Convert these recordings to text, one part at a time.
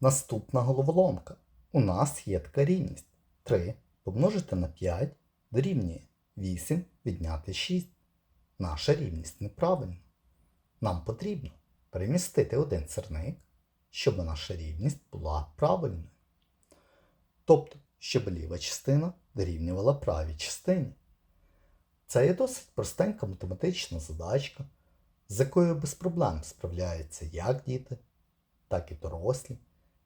Наступна головоломка. У нас є така рівність. 3 помножити на 5 дорівнює 8 відняти 6. Наша рівність неправильна. Нам потрібно перемістити один сирник, щоб наша рівність була правильною. Тобто, щоб ліва частина дорівнювала правій частині. Це є досить простенька математична задачка, з якою без проблем справляються як діти, так і дорослі.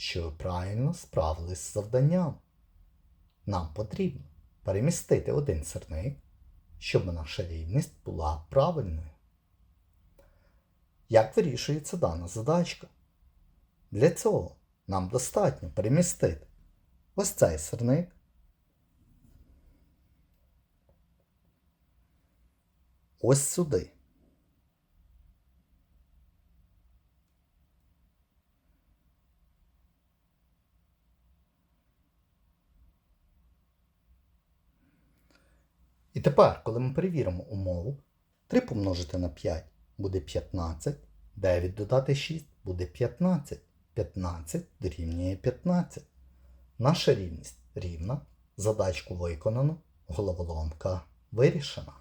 що ви правильно справились з завданням. Нам потрібно перемістити один сирник, щоб наша рівність була правильною. Як вирішується дана задачка? Для цього нам достатньо перемістити ось цей сирник ось сюди. І тепер, коли ми перевіримо умову, 3 помножити на 5 буде 15, 9 додати 6 буде 15. 15 дорівнює 15. Наша рівність рівна. Задачку виконано, головоломка вирішена.